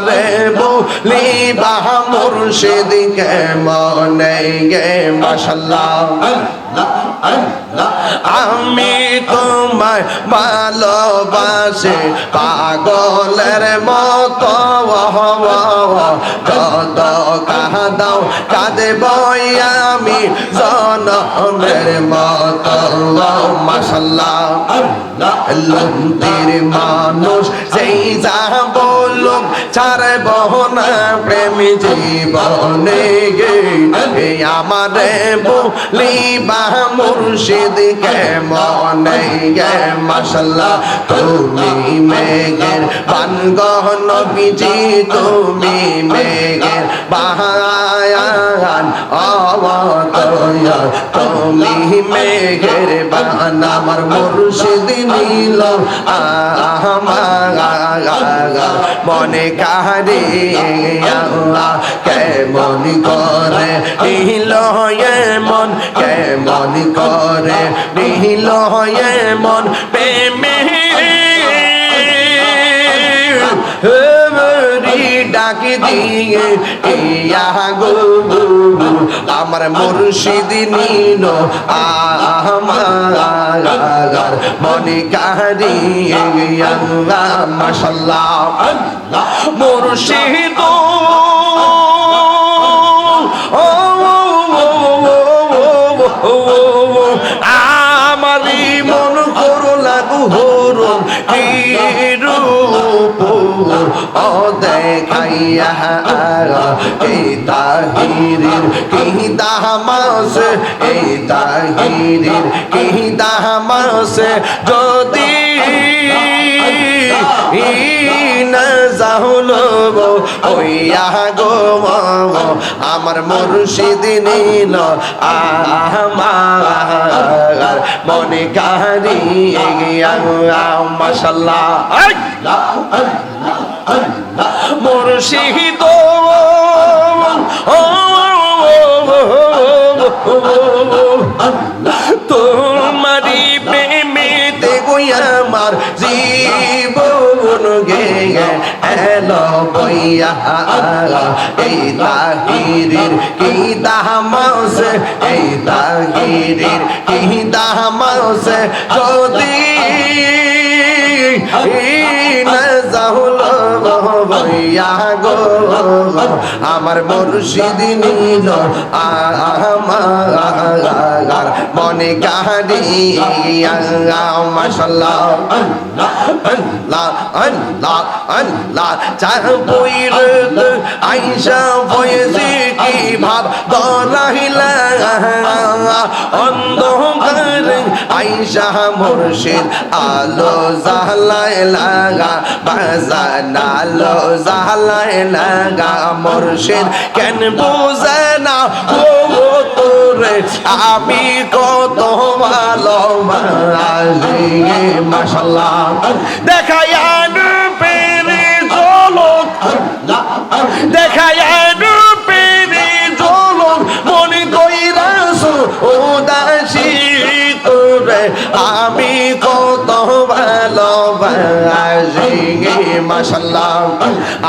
আমারে বলি বাহ মুর্শিদ কে মনে গে মাশাল্লাহ। আমি তোমায় ভালোবাসি, পাগলের মতো কত কাঁদাও কাঁদব আমি জনমের মতো মাসাল্লাহ লন্দির মানুষ, যেই যা বলুক ছাড়ব না প্রেম জীবনে গে আমারে বলি বা মুর্শিদ কে মনে গে? মাসাল্লাহ তুমি মেঘের বান নবীজি, তুমি মেঘের বাহায়ান অবতয় তুমি মেঘের বান আমার মুর্শিদ নীল। মনে কাহারে কেমন করে? নীল মন কেমন করে? নীল মন প্রেমে আমার মুর্শিদ নীল আমার মনে মাশাল্লাহ মুর্শিদ ও আমারই মন করো লাগু হরণ দেখাইয়া এই তাহিরির কি দামাস এই তাহিরির কি দামাস যদি আমার মুর্শিদ নীল আমার মনে কাহারি মাসাল্লাহ মুর্শিদ তোমারি প্রেমেতে গই আমার জীবন গে এলো বইয়া। এই তাহিরির কি দামাস? এই তাহিরির কি দামাস? যদি বইয়া গো আমার মুর্শিদ নীল আমার মনে কাহারি মাশাল্লাহ দরাহিলা অন্ধকার আইসা মুর্শিদ, আলো লাগা লাগা, মুর্শিদ, কেন বুঝে না? ও তোরে আমি কত ভালো মাশাল্লাহ দেখায় পেরে জলক। দেখায় আমি কত ভালোবাসি মাশাল্লাহ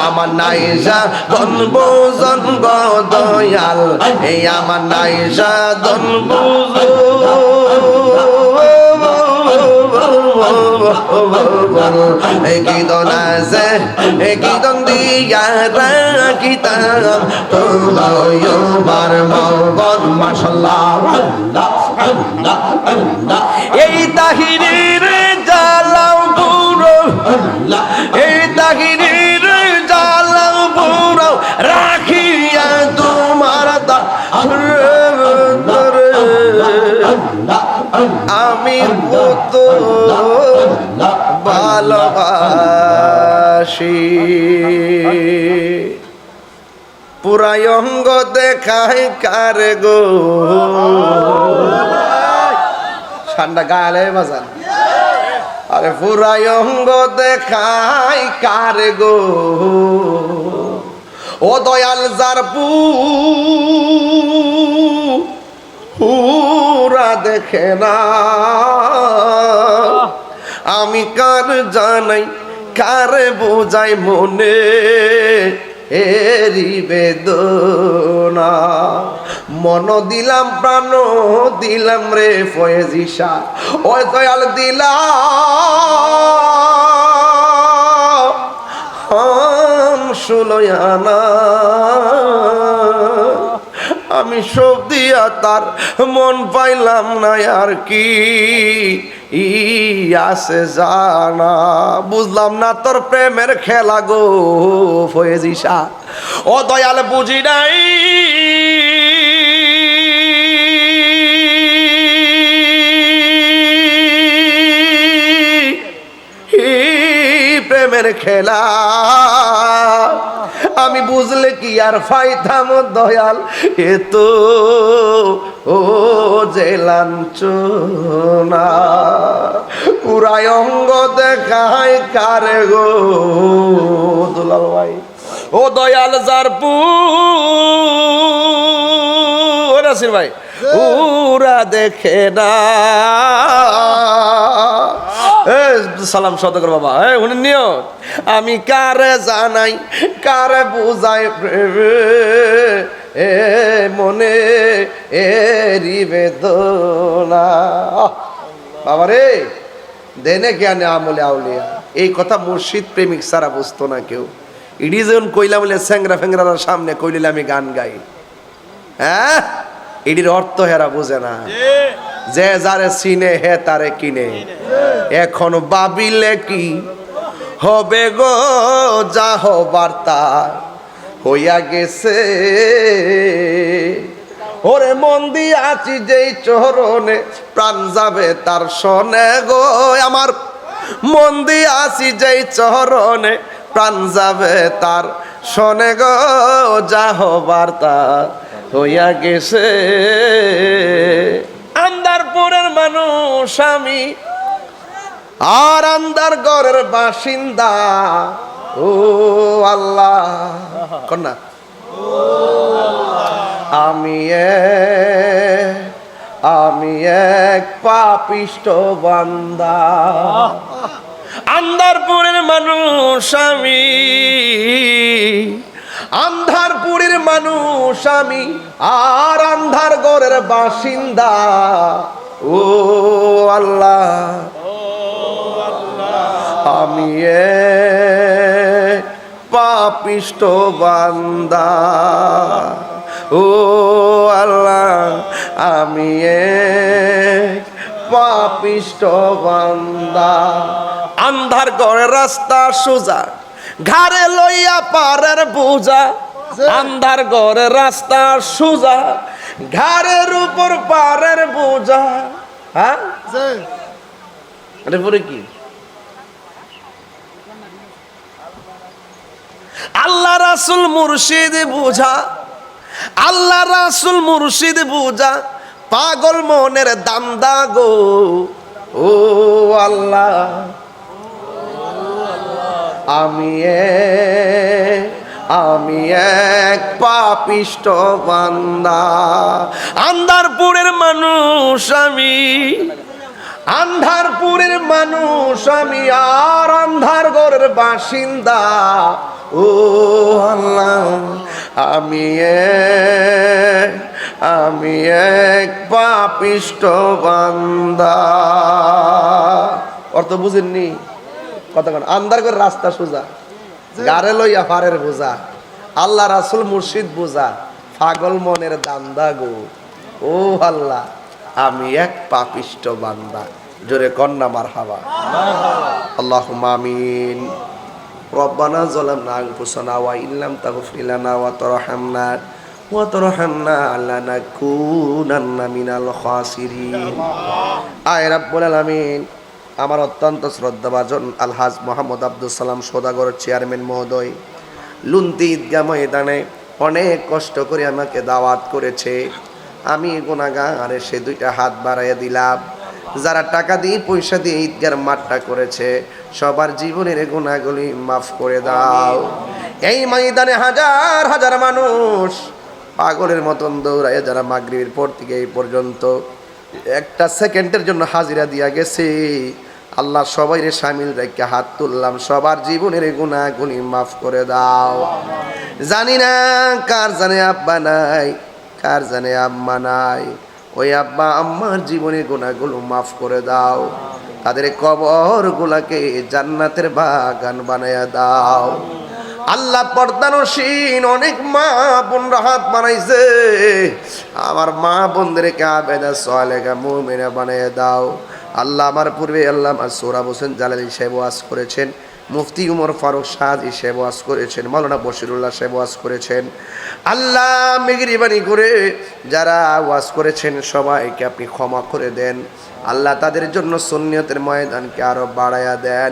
আমার নাইজা জন্ম জন্ম দয়াল। এই আমার নাইজা জন্ম মগন মাসাল্লাহ এই তাহিরের জালাও পুরো এই তাহিরের জালাও পুরো রাখিয়া তোমার দা আমি কত ভালোবাসি। পুরাই অঙ্গ দেখাই কার গো? ঠান্ডা গালে বাজান। আরে পুরাই অঙ্গ দেখাই কার গো? ও দয়াল যার পু পুরা দেখে না। আমি কার জানাই, কার বোঝাই মনে? এরি বেদনা। মন দিলাম প্রাণ দিলাম রে ফয়েজিসা। ওই দয়াল দিলাম। হাম সুলয়ানা আমি সব দিয়া তার মন পাইলাম না, আর কি? ই আছে জানা, বুঝলাম না তোর প্রেমের খেলা গো, ফয়েজিসা। ও দয়াল বুঝি নাই। প্রেমের খেলা। আমি বুঝলে কি আর ফাইতাম দয়াল? এ তো ও যে লাঞ্ছনা। পুরাই অঙ্গ দেখায় কারে গো দুলাল ভাই? ও দয়াল জারপু ও নাসির ভাই। উরা দেখে না। সালাম সদকর বাবা। এ উনি নিও। আমি কারে জানাই, কারে বুঝাই এ মনে এ বেদনা। বাবা রে, দেনে জ্ঞানে আমলে আউলিয়া। এই কথা মুর্শিদ প্রেমিক সারা বুঝতো না কেউ। ইডি যখন কইলা বলে, স্যাংরা ফ্যাংরার সামনে কইলে আমি গান গাই। হ্যাঁ? এটির অর্থ হেরা বুঝে না। যে যারে চিনে, হে তারে কিনে। এখন বাবিলে কি হবে গো? যা হবার হইয়া গেছে। ওরে মন দিয়ে আছি যেই চরণে, প্রাণ যাবে তার সনে গো। আমার মন দিয়ে আছি যেই চরণে, প্রাণ যাবে তার শোনে গো। যা হবার হইয়া গেছে। আন্দারপুরের মানুষ আমি। আর আন্দার ঘরের বাসিন্দা। ও আল্লাহ। কন্যা। আমি আমি এক পাপিষ্ট বান্দা। আন্দারপুরের মানুষ আমি। আন্ধারপুরের মানুষ আমি, আর আন্ধার গড়ের বাসিন্দা। ও আল্লাহ, আমি এক পাপিষ্ট বান্দা। ও আল্লাহ, আমি এক পাপিষ্ট বান্দা। আন্ধার ঘরে রাস্তা সোজা ঘাড়ে লইয়া পারের বোঝা আন্ধার ঘরে রাস্তা সোজা ঘাড়ের উপর পারের বোঝা হ্যাঁ? পরে কি? আল্লাহ রাসুল মুর্শিদ বুঝা আল্লাহ রাসুল মুর্শিদ বুঝা পাগল মনের দান্দা গো ও আল্লাহ। আমি আমি এক পাপিষ্ট বান্দা। আন্ধারপুরের মানুষ আমি, আন্ধারপুরের মানুষ আমি, আর আন্ধার ঘরের বাসিন্দা। ও আল্লাহ, আমি আমি এক পাপিষ্ট বান্দা। অর্থ বুঝেননি? কতক্ষণ? আন্ধার করে রাস্তা সোজা। গারে লইয়া ফারের বোঝা। আল্লাহ রাসুল মুর্শিদ বোঝা। পাগল মনের দান্দা গো। ও আল্লাহ, আমি এক পাপিষ্ট বান্দা। জোরে কন্যা মার হাবা আল্লাহ মামিন আনফুসানা ওয়া ইল্লাম তাগফির লানা ওয়া তারহামনা। ওয়া তারহামনা লানাকুনান্না মিনাল খাসিরিন। আয় রাব্বুল আলামিন। আমার অত্যন্ত শ্রদ্ধাভাজন আলহাজ মোহাম্মদ আব্দুল সালাম সদাগর চেয়ারম্যান মহোদয়। লুন্তি ঈদগা ময়দানে অনেক কষ্ট করে আমাকে দাওয়াত করেছে। আমি গুণাগারে সে দুইটা হাত বাড়াইয়া দিলাম। যারা টাকা দিয়ে পয়সা দিয়ে ঈদগার মাঠটা করেছে, সবার জীবনের গুণাগুলি মাফ করে দাও। এই ময়দানে হাজার হাজার মানুষ পাগলের মতন দৌড়াইয়া যারা মাগরিবের পর থেকে এই পর্যন্ত একটা সেকেন্ডের জন্য হাজিরা দিয়া গেছে। আল্লাহ সবাই রে সামিল রেখে হাত তুললাম। সবার জীবনের গুণাগুলি মাফ করে দাও। জানি না কার জানে আব্বা নাই, কার জানে আম্মা নাই। ওই আব্বা আম্মার জীবনের গুণাগুলো মাফ করে দাও। তাদের কবর গুলাকে জান্নাতের বাগান বানায়া দাও। আল্লাহ পর্দানসীন অনেক মা বোনরা হাত বানাইছে আমার মা বোনদেরকে আবেদা সোয়ালেগা মুমিনা বানিয়ে দাও। আল্লাহ আমার পূর্বে আল্লাহ সোরাব হোসেন জালালি সাহেব ওয়াজ করেছেন। মুফতি উমর ফারুক শাহ সাহেব ওয়াজ করেছেন, মাওলানা বশিরুল্লাহ সাহেব ওয়াজ করেছেন। আল্লাহ মেগরিবানি করে যারা ওয়াজ করেছেন, সবাইকে আপনি ক্ষমা করে দেন। আল্লাহ তাদের জন্য সুন্নিয়তের ময়দানকে আরও বাড়ায়া দেন।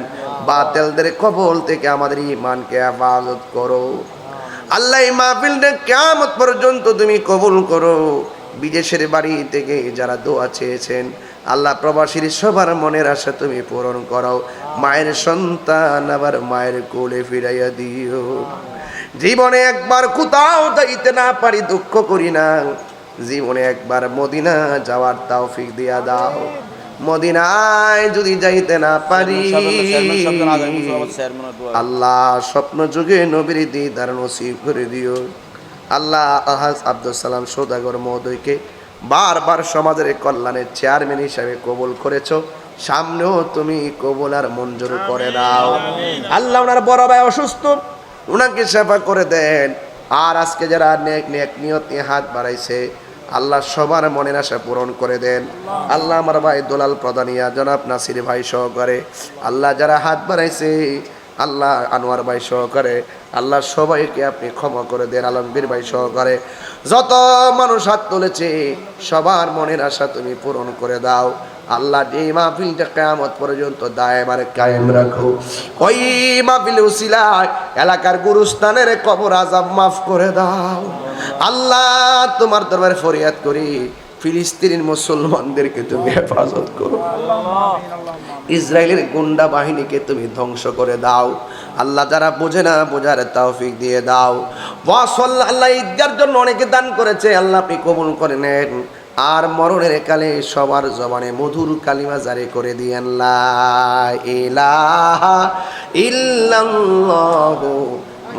বাতেলদের কবল থেকে আমাদের ইমানকে হেফাজত করো। আল্লাহ এই মাহফিলটা কেমন পর্যন্ত তুমি কবুল করো। বিদেশের বাড়ি থেকে যারা দোয়া চেয়েছেন, আল্লাহ প্রবাসীর সবার মনের আশা তুমি পূরণ করো। মায়ের সন্তান আবার মায়ের কোলে ফিরাইয়া দিও। জীবনে একবার কোথাও যাইতে না পারি দুঃখ করি না। জীবনে একবার মদিনা যাওয়ার তৌফিক দিয়া দাও। মদিনায় যদি যাইতে না পারি আল্লাহ স্বপ্ন যুগে নবীর দিদার নসিব করে দিও। আল্লাহ আহাজ আব্দুল সালাম সৌদাগর মহোদয়কে বারবার সমাজের কল্যাণের চেয়ারম্যান হিসাবে কবুল করেছ। সামনেও তুমি কবুল আর মঞ্জুর করে দাও। আল্লাহ ওনার বড় ভাই অসুস্থ। ওনাকে সেবা করে দেন। আর আজকে যারা নেক নেক নিয়ত নিয়ে হাত বাড়াইছে আল্লাহ সবার মনের আশা পূরণ করে দেন। আল্লাহ। আমার ভাই দোলাল প্রধানিয়া জনাব নাসির ভাই সহকারে। আল্লাহ যারা হাত বাড়াইছে আল্লাহ আনোয়ার ভাই সহকারে। আল্লাহ সবাইকে আপনি ক্ষমা করে দেন আলমগীর ভাই সহকারে। যত মানুষ হাত তুলেছে সবার মনের আশা তুমি পূরণ করে দাও। আল্লাহ এই মাহফিলটা কেয়ামত পর্যন্ত দায়মারে কায়েম রাখো। ওই মাহফিল উসিলায় এলাকার গুরুস্থানের কবর আজাব মাফ করে দাও। আল্লাহ তোমার দরবারে ফরিয়াদ করি, ফিলিস্তিনের মুসলমানদেরকে তুমি হেফাজত করো। ইসরায়েলের গুন্ডা বাহিনীকে তুমি ধ্বংস করে দাও। আল্লাহ যারা বোঝে না, বোঝার তাওফিক দিয়ে দাও। আল্লাহ ঈদগার জন্য অনেকে দান করেছে, আল্লাহ আপনি কবুল করে নেন। আর মরণের কালে সবার জবানে মধুর কালিমা জারি করে দিয়েন ইল্লাল্লাহু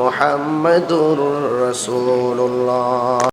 মুহাম্মাদুর রাসূলুল্লাহ।